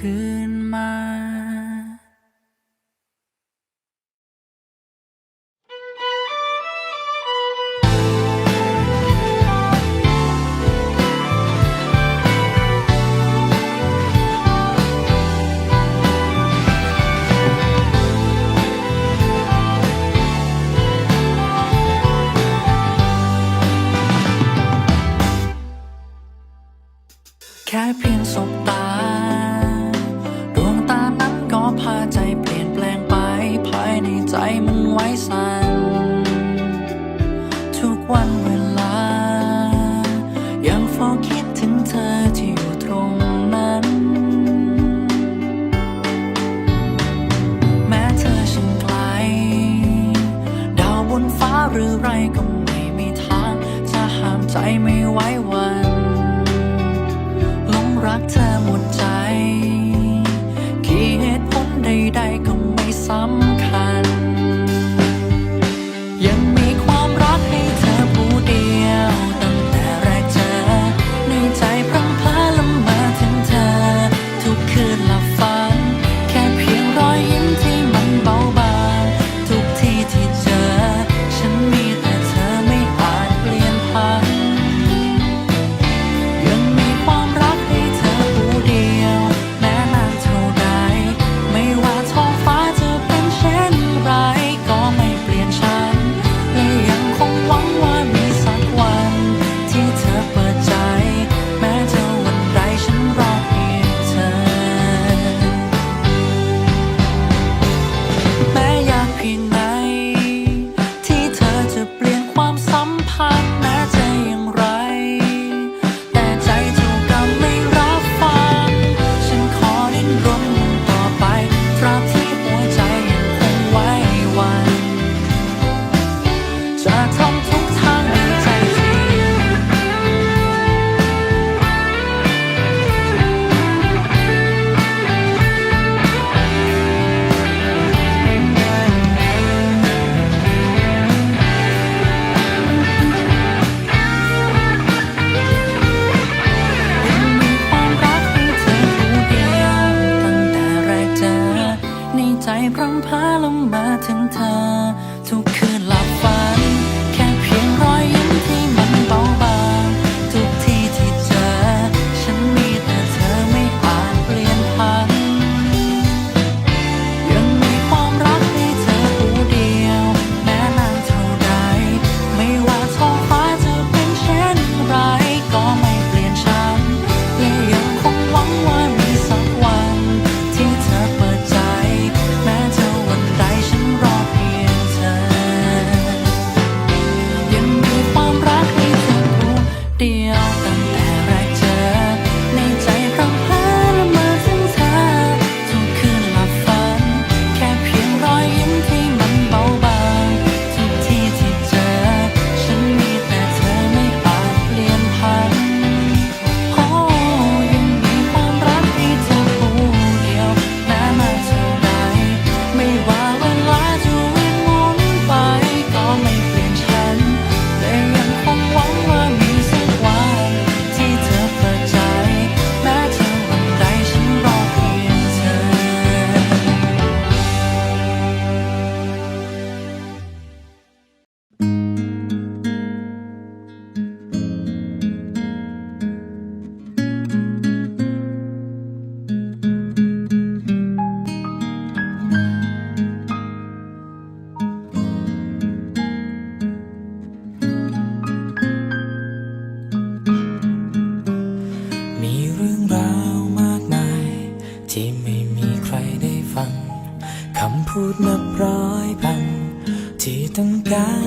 คืนมา 外山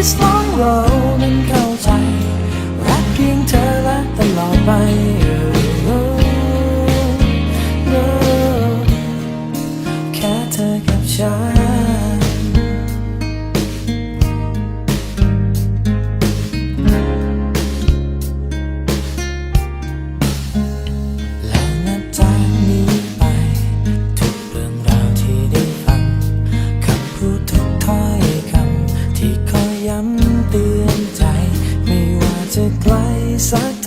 is long เรานั้นเข้าใจ รักเพียงเธอและตลอดไป inside.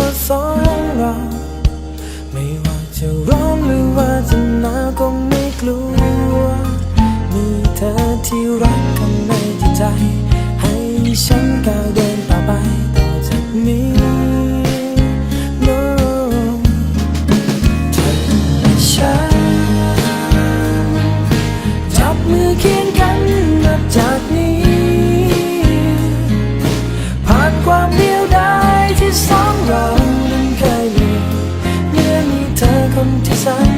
มาสองเรา ไม่ว่าจะร้อนหรือว่าจะหนาวก็ไม่กลัว มีเธอที่รักข้าในจิตใจ ให้ฉันก้าวเดินต่อไปต่อจากนี้ sorry